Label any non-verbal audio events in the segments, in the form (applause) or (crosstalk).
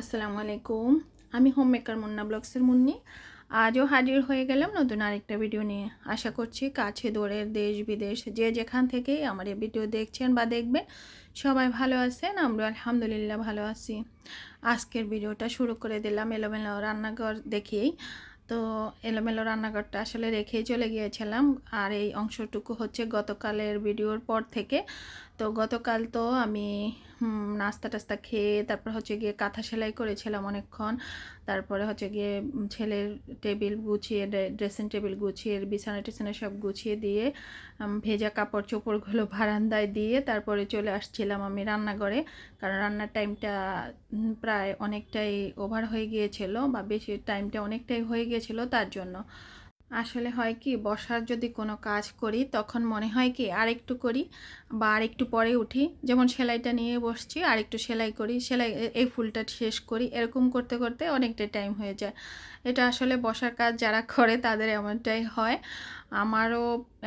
আসসালামু আলাইকুম। আমি হোম মেকার মুন্না ব্লগসের মুন্নি। আজও হাজির হয়ে গেলাম নতুন আরেকটা ভিডিও নিয়ে। আশা করছি কাছে দূরের দেশ, বিদেশ, যে যেখান থেকে আমার এই ভিডিও দেখছেন বা দেখবেন, সবাই ভালো আছেন আমরা আলহামদুলিল্লাহ ভালো আছি। আজকের ভিডিওটা শুরু করে দিলাম এলোমেলো রান্নাঘর দেখেই। তো এলোমেলো রান্নাঘরটা আসলে রেখেই চলে গিয়েছিলাম। আর এই অংশটুকু হচ্ছে গতকালের ভিডিওর পর থেকে। তো গতকাল তো আমি নাস্তা টাস্তা খেয়ে তারপর হচ্ছে গিয়ে কাঁথা সেলাই করেছিলাম অনেকক্ষণ। তারপরে হচ্ছে গিয়ে ছেলের টেবিল গুছিয়ে ড্রেসিং টেবিল গুছিয়ে, বিছানা টিছানা সব গুছিয়ে দিয়ে ভেজা কাপড় চোপড়গুলো (laughs) বারান্দায় দিয়ে তারপরে চলে আসছিলাম আমি রান্নাঘরে। কারণ রান্নার টাইমটা প্রায় অনেকটাই ওভার হয়ে গিয়েছিল বা বেশি টাইমটা অনেকটাই হয়ে গিয়েছিল তার জন্য। আসলে হয় কি, বসার যদি কোনো কাজ করি, তখন মনে হয় কি আর একটু করি বা আর একটু পরে উঠি। যেমন সেলাইটা নিয়ে বসছি আর একটু সেলাই করি, সেলাই এই ফুলটা শেষ করি, এরকম করতে করতে অনেকটা টাইম হয়ে যায়। এটা আসলে বসার কাজ যারা করে তাদের এমনটাই হয়। আমারও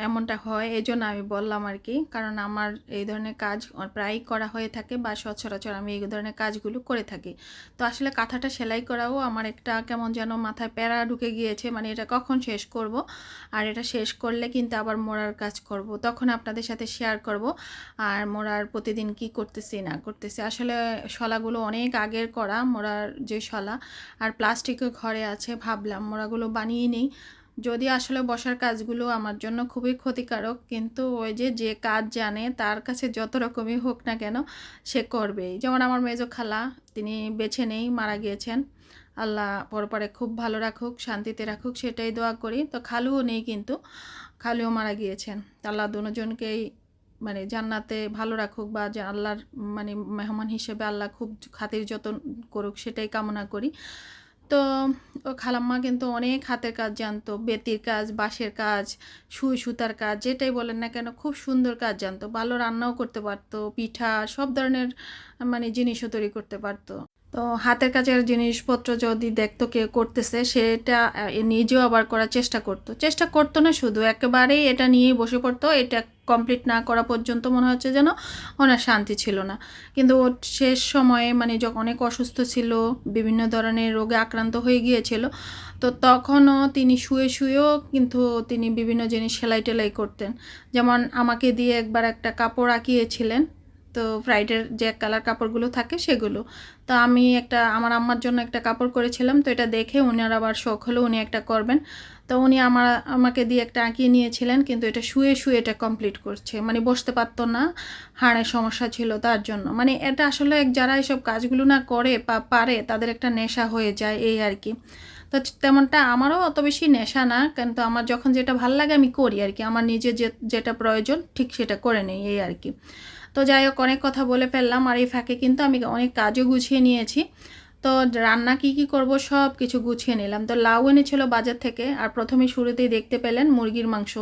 এমনটা হয় এই জন্য আমি বললাম আর কি। কারণ আমার এই ধরনের কাজ প্রায়ই করা হয়ে থাকে বা সচরাচর আমি এই ধরনের কাজগুলো করে থাকি। তো আসলে কাঁথাটা সেলাই করাও আমার একটা কেমন যেন মাথায় প্যারা ঢুকে গিয়েছে মানে এটা কখন শেষ করব আর এটা শেষ করলে কিন্তু আবার মোড়ার কাজ করব। তখন আপনাদের সাথে শেয়ার করব আর মোড়ার প্রতিদিন কি করতেছি, না করতেছি। আসলে শলাগুলো অনেক আগের করা, মোড়ার যে শলা, আর প্লাস্টিকের ঘরে আছে। ভাবলাম মোড়াগুলো বানিয়ে নেই। যদি আসলে বসার কাজগুলো আমার জন্য খুবই ক্ষতিকারক, কিন্তু ওই যে যে কাজ জানে তার কাছে যত রকমই হোক না কেন সে করবেই। যেমন আমার মেজো খালা, তিনি বেছে নেই, মারা গিয়েছেন। আল্লাহ পরপরে খুব ভালো রাখুক, শান্তিতে রাখুক, সেটাই দোয়া করি। তো খালুও নেই কিন্তু, খালুও মারা গিয়েছেন। আল্লাহ দুজনকেই মানে জান্নাতে ভালো রাখুক বা যে আল্লাহর মানে মেহমান হিসেবে আল্লাহ খুব খাতির যতন করুক, সেটাই কামনা করি। তো ও খালাম্মা কিন্তু অনেক হাতের কাজ জানতো, বেতির কাজ, বাঁশের কাজ, সুই সুতার কাজ, যেটাই বলেন না কেন খুব সুন্দর কাজ জানতো। ভালো রান্নাও করতে পারতো, পিঠা, সব ধরনের মানে জিনিসও তৈরি করতে পারতো। তো হাতের কাজের জিনিসপত্র যদি দেখতো কে করতেছে, সেটা নিজেও আবার করার চেষ্টা করতো। চেষ্টা করতো না শুধু, একেবারেই এটা নিয়েই বসে পড়তো, এটা কমপ্লিট না করা পর্যন্ত মনে হচ্ছে যেন ওনার শান্তি ছিল না। কিন্তু ওর শেষ সময়ে মানে যখন অনেক অসুস্থ ছিল, বিভিন্ন ধরনের রোগে আক্রান্ত হয়ে গিয়েছিল, তো তখনও তিনি শুয়ে শুয়েও কিন্তু তিনি বিভিন্ন জিনিস সেলাই টেলাই করতেন। যেমন আমাকে দিয়ে একবার একটা কাপড় আঁকিয়েছিলেন তো ফ্রাইডের যে কালার কাপড়গুলো থাকে সেগুলো। তো আমি একটা, আমার আম্মার জন্য একটা কাপড় করেছিলাম, তো এটা দেখে উনার আবার শখ হলো উনি একটা করবেন। তো উনি আমার, আমাকে দিয়ে একটা আঁকিয়ে নিয়েছিলেন, কিন্তু এটা শুয়ে শুয়ে এটা কমপ্লিট করছে। মানে বসতে পারতো না, হাড়ের সমস্যা ছিল তার জন্য। মানে এটা আসলে এক, যারা এসব কাজগুলো না করে বা পারে, তাদের একটা নেশা হয়ে যায় এই আর কি। তো তেমনটা আমারও অত বেশি নেশা না কিন্তু আমার যখন যেটা ভালো লাগে আমি করি আর কি। আমার নিজের যে, যেটা প্রয়োজন ঠিক সেটা করে নেই, এই আর কি। তো যাই হোক, অনেক কথা বলে ফেললাম আর এই ফাঁকে কিন্তু আমি অনেক কাজও গুছিয়ে নিয়েছি। তো রান্না কি কি করব সব কিছু গুছিয়ে নিলাম। তো লাউ এনেছিল বাজার থেকে আর প্রথমে শুরুতেই দেখতে পেলেন মুরগির মাংস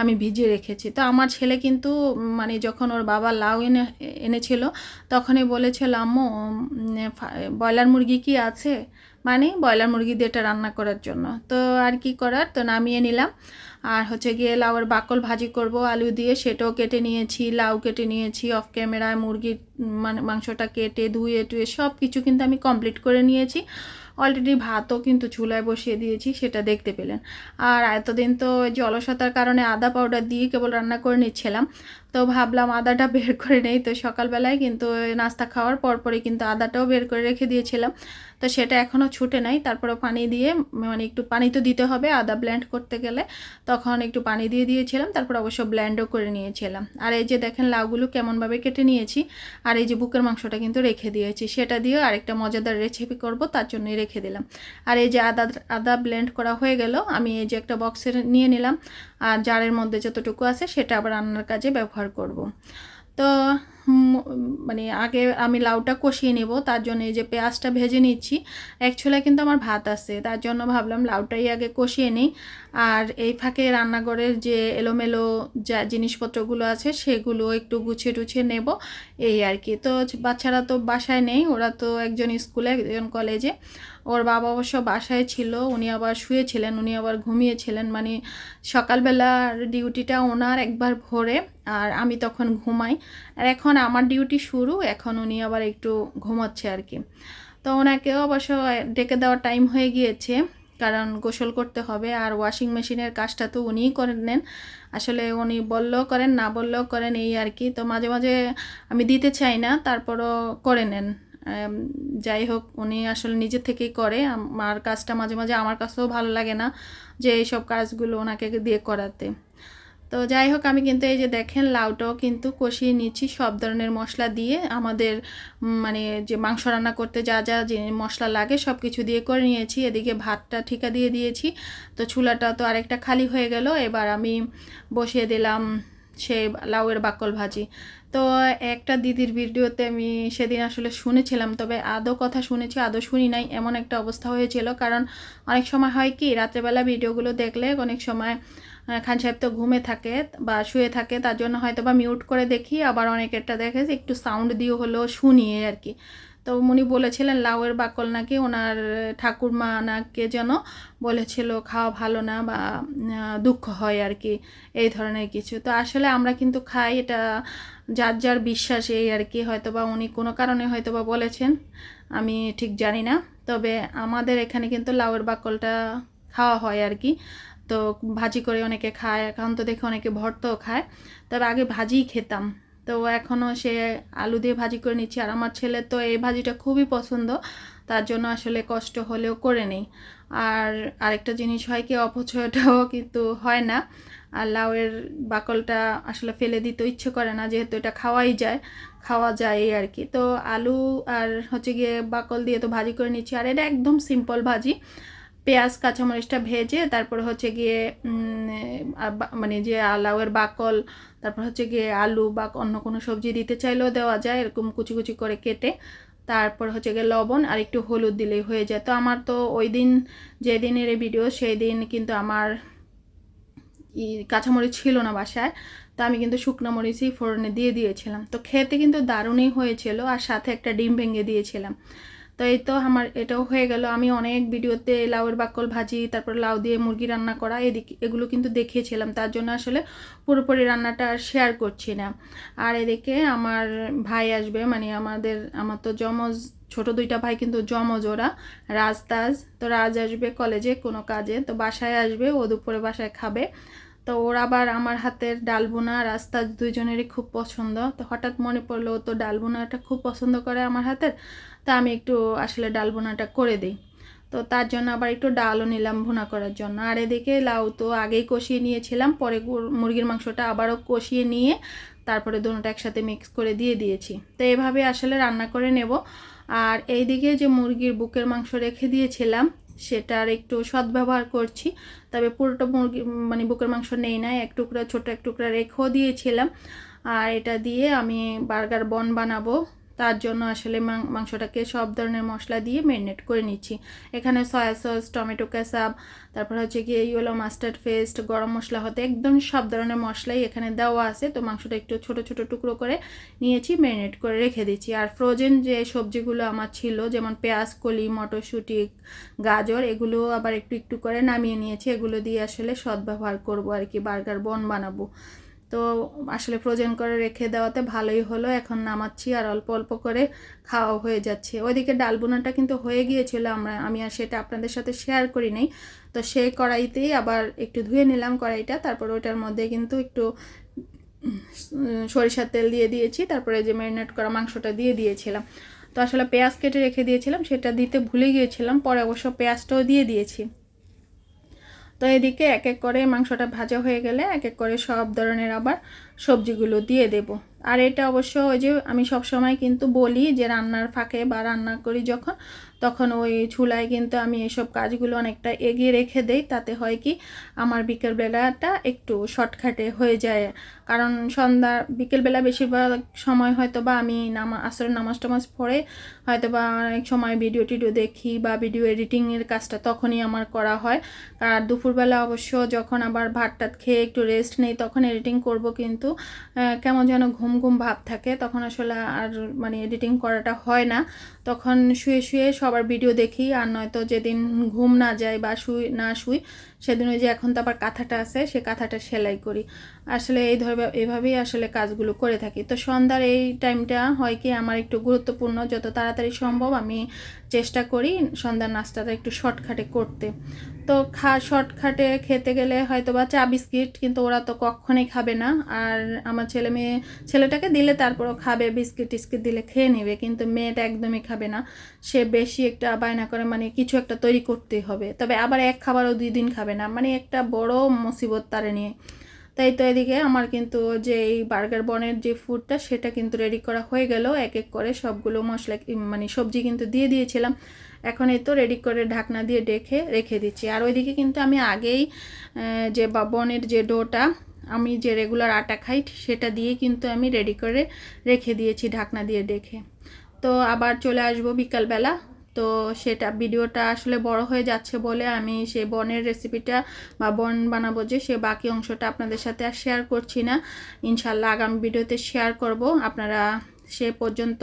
আমি ভিজিয়ে রেখেছি। তো আমার ছেলে কিন্তু মানে যখন ওর বাবা লাউ এনে, এনেছিল তখনই বলেছিল, আম্মু ব্রয়লার মুরগি কি আছে? মানে ব্রয়লার মুরগি দিয়ে এটা রান্না করার জন্য। তো আর কি করার? তো নামিয়ে নিলাম। আর হচ্ছে গিয়ে লাউয়ের বাকল ভাজি করব, আলু দিয়ে সেটাও কেটে নিয়েছি, লাউ কেটে নিয়েছি অফ ক্যামেরায় মুরগির মানে মাংসটা কেটে ধুয়ে টুয়ে সব কিছু কিন্তু আমি কমপ্লিট করে নিয়েছি। অলরেডি ভাতও কিন্তু চুলায় বসিয়ে দিয়েছি, সেটা দেখতে পেলেন। আর এতদিন তো অলসতার কারণে আদা পাউডার দিয়ে কেবল রান্না করে নিচ্ছিলাম। তো ভাবলাম আদাটা (laughs) বের করে নেই, তো সকালবেলায় কিন্তু নাস্তা খাওয়ার পরপরই কিন্তু আদাটাও বের করে রেখে দিয়েছিলাম। তো সেটা এখনও ছুটে নাই তারপরে পানি দিয়ে মানে একটু পানি তো দিতে হবে আদা ব্ল্যান্ড করতে গেলে। তখন একটু পানি দিয়ে দিয়েছিলাম, তারপর অবশ্য ব্ল্যান্ডও করে নিয়েছিলাম। আর এই যে দেখেন লাউগুলো কেমনভাবে কেটে নিয়েছি, আর এই যে বুকের মাংসটা কিন্তু রেখে দিয়েছি, সেটা দিয়েও আরেকটা মজাদার রেসিপি করব, তার জন্যই রেখে দিলাম। আর এই যে আদা আদা ব্লেন্ড করা হয়ে গেল, আমি এই যে একটা বক্সের নিয়ে নিলাম, আর জারের মধ্যে যতটুকু আছে সেটা আবার রান্নার কাজে ব্যবহার করব। তো মানে আগে আমি লাউটা কষিয়ে নেব, তার জন্য এই যে পেঁয়াজটা ভেজে নিচ্ছি অ্যাকচুয়ালি কিন্তু আমার ভাত আছে, তার জন্য ভাবলাম লাউটাই আগে কষিয়ে নিই। আর এই ফাঁকে রান্নাঘরের যে এলোমেলো যা জিনিসপত্রগুলো আছে, সেগুলো একটু গুছিয়ে টুছিয়ে নেব, এই আর কি। তো বাচ্চারা তো বাসায় নেই, ওরা তো একজন স্কুলে, একজন কলেজে। ওর বাবা অবশ্য বাসায় ছিল, উনি আবার শুয়েছিলেন, উনি আবার ঘুমিয়েছিলেন। মানে সকালবেলার ডিউটিটা ওনার একবার ভোরে, আর আমি তখন ঘুমাই। আর এখন আমার ডিউটি শুরু, এখন উনি আবার একটু ঘুমাচ্ছে আর কি। তো ওনাকেও অবশ্য ডেকে দেওয়ার টাইম হয়ে গিয়েছে, কারণ গোসল করতে হবে, আর ওয়াশিং মেশিনের কাজটা তো উনিই করে নেন। আসলে উনি বললেও করেন, না বললেও করেন, এই আর কি। তো মাঝে মাঝে আমি দিতে চাই না, তারপরও করে নেন। যাই হোক, উনি আসলে নিজে থেকেই করে। আমার কাজটা মাঝে মাঝে আমার কাছেও ভালো লাগে না যে এইসব কাজগুলো ওনাকে দিয়ে করাতে। তো যাই হোক, আমি কিন্তু এই যে দেখেন, লাউটাও কিন্তু কষিয়ে নিচ্ছি সব ধরনের মশলা দিয়ে। আমাদের মানে যে মাংস রান্না করতে যা যা যে মশলা লাগে সব কিছু দিয়ে করে নিয়েছি। এদিকে ভাতটা ঠিকা দিয়ে দিয়েছি। তো চুলাটা তো আরেকটা খালি হয়ে গেল। এবার আমি বসিয়ে দিলাম সেই লাউয়ের বাকল ভাজি। তো একটা দিদির ভিডিওতে আমি সেদিন আসলে শুনেছিলাম, তবে আদৌ কথা শুনেছি, আদৌ শুনি নাই, এমন একটা অবস্থা হয়েছিল। কারণ অনেক সময় হয় কি, রাত্রেবেলা ভিডিওগুলো দেখলে অনেক সময় খান সাহেব তো ঘুমে থাকে বা শুয়ে থাকে, তার জন্য হয়তো বা মিউট করে দেখি, আবার অনেকেরটা দেখে একটু সাউন্ড দিয়ে হলো শুনিয়ে আর কি। তো উনি বলেছিলেন, লাউয়ের বাকল নাকি ওনার ঠাকুরমা নাকে যেন বলেছিল, খাওয়া ভালো না বা দুঃখ হয় আর কি। এই ধরনের কিছু। তো আসলে আমরা কিন্তু খাই, এটা যার যার বিশ্বাস এই আর কি। হয়তো বা উনি কোনো কারণে হয়তো বা বলেছেন, আমি ঠিক জানি না। তবে আমাদের এখানে কিন্তু লাউয়ের বাকলটা খাওয়া হয় আর কি। তো ভাজি করে অনেকে খায় এখন তো দেখে অনেকে ভর্তাও খায়। তবে আগে ভাজিই খেতাম। তো এখনও সে আলু দিয়ে ভাজি করে নিচ্ছি। আর আমার ছেলে তো এই ভাজিটা খুবই পছন্দ, তার জন্য আসলে কষ্ট হলেও করে নেই। আর আরেকটা জিনিস হয় কি, অপচয়টাও কিন্তু হয় না। আর লাউয়ের বাকলটা আসলে ফেলে দিতে ইচ্ছে করে না, যেহেতু এটা খাওয়াই যায়, খাওয়া যায় আর কি। তো আলু আর হচ্ছে গিয়ে বাকল দিয়ে তো ভাজি করে নিচ্ছি। আর এটা একদম সিম্পল ভাজি। পেঁয়াজ, কাঁচামরিচটা ভেজে তারপর হচ্ছে গিয়ে মানে যে লাউয়ের বাকল, তারপর হচ্ছে গিয়ে আলু বা অন্য কোনো সবজি দিতে চাইলেও দেওয়া যায়, এরকম কুচি কুচি করে কেটে। তারপর হচ্ছে গিয়ে লবণ আর একটু হলুদ দিলেই হয়ে যায়। তো আমার তো ওই দিন, যেদিনের ভিডিও সেই দিন কিন্তু আমার কাঁচামরিচ ছিল না বাসায়। তো আমি কিন্তু শুকনো মরিচই ফোড়নে দিয়ে দিয়েছিলাম। তো খেতে কিন্তু দারুণই হয়েছিল আর সাথে একটা ডিম ভেঙে দিয়েছিলাম। তো এই তো আমার এটাও হয়ে গেল। আমি অনেক ভিডিওতে লাউয়ের বাকল ভাজি, তারপর লাউ দিয়ে মুরগি রান্না করা, এদিকে এগুলো কিন্তু দেখিয়েছিলাম। তার জন্য আসলে পুরোপুরি রান্নাটা শেয়ার করছি না। আর এদিকে আমার ভাই আসবে মানে আমাদের, আমার তো জমজ ছোট দুইটা ভাই কিন্তু জমজ ওরা, রাজ তাজ। তো রাজ আসবে কলেজে কোনো কাজে, তো বাসায় আসবে, ও দুপুরে বাসায় খাবে। তো ওর আবার আমার হাতের ডাল বোনা রাস্তা দুজনেরই খুব পছন্দ। তো হঠাৎ মনে পড়ল, ও তো ডাল বোনাটা খুব পছন্দ করে আমার হাতের, তা আমি একটু আসলে ডাল বোনাটা করে দিই। তো তার জন্য আবার একটু ডালও নিলাম ভুনা করার জন্য। আর এদিকে লাউ তো আগেই কষিয়ে নিয়েছিলাম, পরে মুরগির মাংসটা আবারও কষিয়ে নিয়ে তারপরে দুটোটা একসাথে মিক্স করে দিয়ে দিয়েছি। তো এভাবে আসলে রান্না করে নেব। আর এইদিকে যে মুরগির বুকের মাংস রেখে দিয়েছিলাম সেটার একটু সদ্ব্যবহার করছি। তবে পুরোটা মুরগি মানে বুকের মাংস নেই না এক টুকরা, ছোটো এক টুকরা রেখেও দিয়েছিলাম। আর এটা দিয়ে আমি বার্গার বন বানাবো। তার জন্য আসলে মাংসটাকে সব ধরনের মশলা দিয়ে ম্যারিনেট করে নিচ্ছি। এখানে সয়া সস টমেটো কেচাপ তারপর হচ্ছে গিয়ে ইয়েলো মাস্টার্ড পেস্ট গরম মশলা হতে একদম সব ধরনের মশলাই এখানে দেওয়া আছে। তো মাংসটা একটু ছোট ছোট টুকরো করে নিয়েছি ম্যারিনেট করে রেখে দিচ্ছি। আর ফ্রোজেন যে সবজিগুলো আমার ছিল, যেমন পেঁয়াজ, কলি, মটরশুঁটি, গাজর, এগুলো আবার একটু একটু করে নামিয়ে নিয়েছি। এগুলো দিয়ে আসলে সদ্ব্যবহার করব আর কি, বার্গার বন বানাবো। তো আসলে ফ্রোজেন করে রেখে দেওয়াতে ভালোই হলো। এখন নামাচ্ছি আর অল্প অল্প করে খাওয়া হয়ে যাচ্ছে। ওইদিকে ডাল বোনাটা কিন্তু হয়ে গিয়েছিল আমরা, আমি আর সেটা আপনাদের সাথে শেয়ার করি নাই। তো সেই কড়াইতেই আবার একটু ধুয়ে নিলাম কড়াইটা, তারপর ওইটার মধ্যে কিন্তু একটু সরিষার তেল দিয়ে দিয়েছি, তারপরে যে ম্যারিনেট করা মাংসটা দিয়ে দিয়েছিলাম। তো আসলে পেঁয়াজ কেটে রেখে দিয়েছিলাম, সেটা দিতে ভুলে গিয়েছিলাম, পরে অবশ্য পেঁয়াজটাও দিয়ে দিয়েছি। তো এদিকে এক এক করে মাংসটা ভাজা হয়ে গেলে এক এক করে সব ধরনের আবার সবজিগুলো দিয়ে দেব। আর এটা অবশ্য ওই যে আমি সব সময় কিন্তু বলি যে রান্নার ফাঁকে বা রান্না করি যখন, তখন ওই চুলায় কিন্তু আমি এসব কাজগুলো অনেকটা এগিয়ে রেখে দেই। তাতে হয় কি, আমার বিকেলবেলাটা একটু শর্টকাটে হয়ে যায়। কারণ সন্ধ্যা, বিকেলবেলা বেশিরভাগ সময় হয়তো বা আমি নামা, আসরের নামাজ টামাজ পড়ে হয়তো বা অনেক সময় ভিডিও টিডিও দেখি বা ভিডিও এডিটিংয়ের কাজটা তখনই আমার করা হয়। আর দুপুরবেলা অবশ্য যখন আবার ভাত টাত খেয়ে একটু রেস্ট নেই, তখন এডিটিং করব কিন্তু কেমন যেন ঘুম ঘুম ভাব থাকে, তখন আসলে আর মানে এডিটিং করাটা হয় না। তখন শুয়ে শুয়ে সবার ভিডিও দেখি, আর নয়তো যেদিন ঘুম না যায় বা শুই, না শুই সেদিন ওই যে এখন তো আবার কাঁথাটা আছে, সে কাঁথাটা সেলাই করি। আসলে এই ধর, এভাবেই আসলে কাজগুলো করে থাকি। তো সন্ধ্যার এই টাইমটা হয় কি, আমার একটু গুরুত্বপূর্ণ, যত তাড়াতাড়ি সম্ভব আমি চেষ্টা করি সন্ধ্যার নাস্তাটা একটু শর্টকাটে করতে। তো খা শর্টকাটে খেতে গেলে হয়তো বা চা বিস্কিট, কিন্তু ওরা তো কখনোই খাবে না। আর আমার ছেলে মেয়ে, ছেলেটাকে দিলে তারপরও খাবে, বিস্কিট টিস্কিট দিলে খেয়ে নেবে, কিন্তু মেয়েটা একদমই খাবে না। সে বেশি একটা বায়না করে মানে কিছু একটা তৈরি করতেই হবে। তবে আবার এক খাবারও দুই দিন খাবে। না। মানে একটা বড় মুসিবত তারে নিয়ে। তাই তো এদিকে আমার কিন্তু যে এই বার্গার বনের যে ফুডটা সেটা কিন্তু রেডি করা হয়ে গেল। এক এক করে সবগুলো মশলা মানে সবজি কিন্তু দিয়ে দিয়েছিলাম। এখন এই তো রেডি করে ঢাকনা দিয়ে ডেকে রেখে দিচ্ছি। আর ওইদিকে কিন্তু আমি আগেই যে বনের যে ডোটা, আমি যে রেগুলার আটা খাই, সেটা দিয়ে কিন্তু আমি রেডি করে রেখে দিয়েছি ঢাকনা দিয়ে ডেকে। তো আবার চলে আসব বিকালবেলা। তো সেটা ভিডিওটা আসলে বড় হয়ে যাচ্ছে বলে আমি সেই বনের রেসিপিটা বা বন বানাবো যে সে বাকি অংশটা আপনাদের সাথে আর শেয়ার করছি না। ইনশাল্লাহ আগামী ভিডিওতে শেয়ার করব। আপনারা সে পর্যন্ত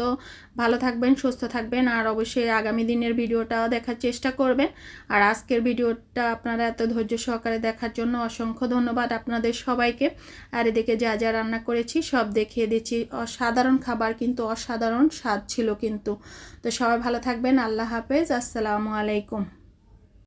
ভালো থাকবেন, সুস্থ থাকবেন আর অবশ্যই আগামী দিনের ভিডিওটাও দেখার চেষ্টা করবেন। আর আজকের ভিডিওটা আপনারা এত ধৈর্য সহকারে দেখার জন্য অসংখ্য ধন্যবাদ আপনাদের সবাইকে। আর এদিকে যা যা রান্না করেছি সব দেখিয়ে দিচ্ছি অসাধারণ খাবার কিন্তু অসাধারণ স্বাদ ছিল কিন্তু। তো সবাই ভালো থাকবেন, আল্লাহ হাফেজ, আসসালামু আলাইকুম।